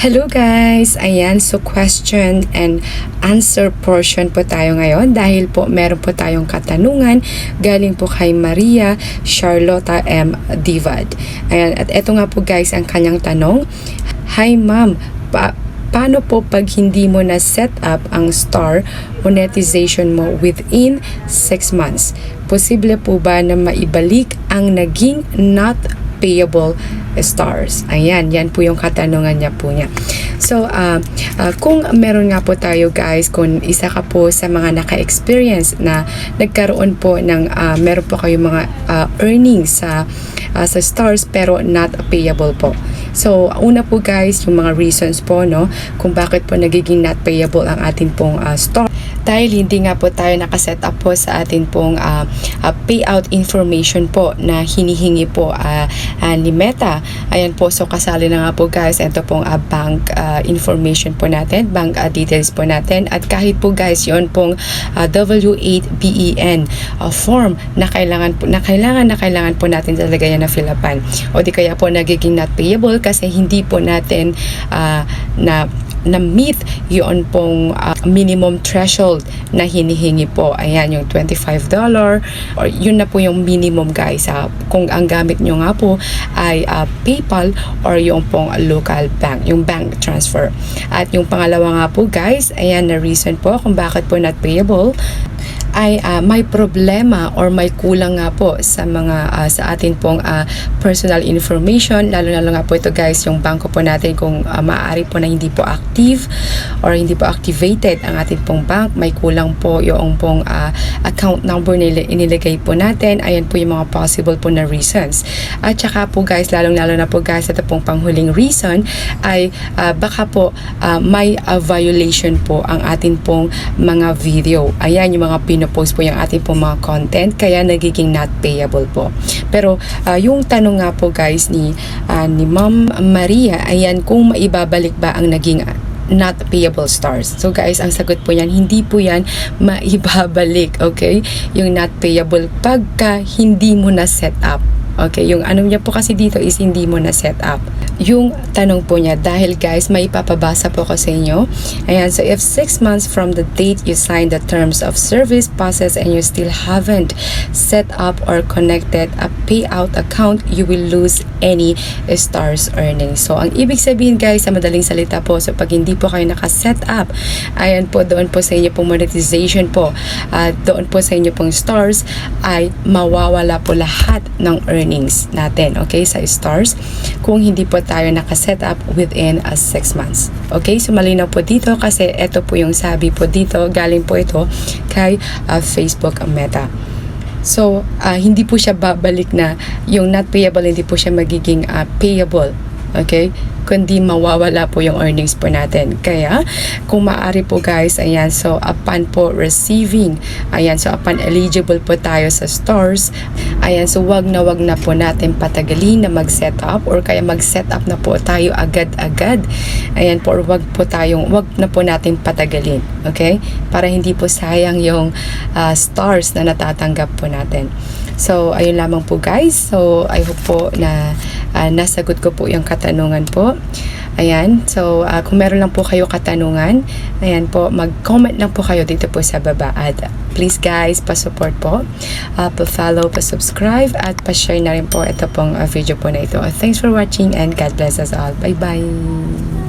Hello guys! Ayan, so question and answer portion po tayo ngayon dahil po meron po tayong katanungan galing po kay Maria Charlotta M. Divad. Ayan, at eto nga po guys ang kanyang tanong. Hi ma'am, pa paano po pag hindi mo na set up ang star monetization mo within 6 months? Posible po ba na maibalik ang naging not payable stars. Ayan, yan po yung katanungan niya po niya. So, uh, uh, kung meron nga po tayo guys, kung isa ka po sa mga naka-experience na nagkaroon po ng, uh, meron po kayo mga uh, earnings sa, uh, sa stars pero not payable po. So, una po guys, yung mga reasons po, no, kung bakit po nagiging not payable ang ating pong uh, star. Dahil hindi nga po tayo nakaset up po sa ating pong uh, uh, payout information po na hinihingi po uh, uh, ni Meta. Ayan po, so kasali na nga po guys, ito pong uh, bank uh, information po natin, bank uh, details po natin. At kahit po guys, yon pong uh, W8BEN uh, form na kailangan po, na kailangan na kailangan po natin talaga yan na fill upan. O di kaya po nagiging not payable kasi hindi po natin uh, na na meet yun pong uh, minimum threshold na hinihingi po. Ayan, yung $25 or yun na po yung minimum guys. Ha? Kung ang gamit nyo nga po ay uh, PayPal or yung pong local bank, yung bank transfer. At yung pangalawa nga po guys, ayan na reason po kung bakit po not payable ay uh, may problema or may kulang nga po sa mga uh, sa atin pong uh, personal information. Lalo lalo nga po ito guys yung bangko po natin kung uh, maaari po na hindi po active or hindi po activated ang ating pong bank. May kulang po yung pong uh, account number na inilagay po natin. Ayan po yung mga possible po na reasons. At saka po guys lalong lalo na po guys ito pong panghuling reason ay uh, baka po uh, may uh, violation po ang atin pong mga video. Ayan yung mga pin pinopost po yung ating po mga content kaya nagiging not payable po. Pero uh, yung tanong nga po guys ni uh, ni Ma'am Maria ayan kung maibabalik ba ang naging not payable stars. So guys, ang sagot po yan, hindi po yan maibabalik, okay? Yung not payable pagka hindi mo na set up. Okay, yung ano niya po kasi dito is hindi mo na set up. Yung tanong po niya, dahil guys, may ipapabasa po ko sa inyo. Ayan, so if 6 months from the date you signed the terms of service process and you still haven't set up or connected a payout account, you will lose any stars earnings. So, ang ibig sabihin guys, sa madaling salita po, so pag hindi po kayo naka-set up, ayan po, doon po sa inyo pong monetization po, uh, doon po sa inyo pong stars, ay mawawala po lahat ng earnings natin, okay, sa stars, kung hindi po tayo naka-set up within a uh, 6 months. Okay, so malinaw po dito kasi ito po yung sabi po dito, galing po ito kay uh, Facebook Meta. So, uh, hindi po siya babalik na yung not payable, hindi po siya magiging uh, payable. Okay? Kundi mawawala po yung earnings po natin. Kaya, kung maaari po guys, ayan, so upon po receiving, ayan, so upon eligible po tayo sa stores, ayan, so wag na wag na po natin patagalin na mag-set up or kaya mag-set up na po tayo agad-agad. Ayan po, or wag po tayong, wag na po natin patagalin. Okay? Para hindi po sayang yung uh, stars na natatanggap po natin. So, ayun lamang po guys. So, I hope po na uh, nasagot ko po yung katanungan po. Ayan. So, uh, kung meron lang po kayo katanungan, ayan po, mag-comment lang po kayo dito po sa baba. At please guys, pa-support po, uh, pa-follow, pa-subscribe, at pa-share na rin po ito pong uh, video po na ito. Thanks for watching and God bless us all. Bye-bye!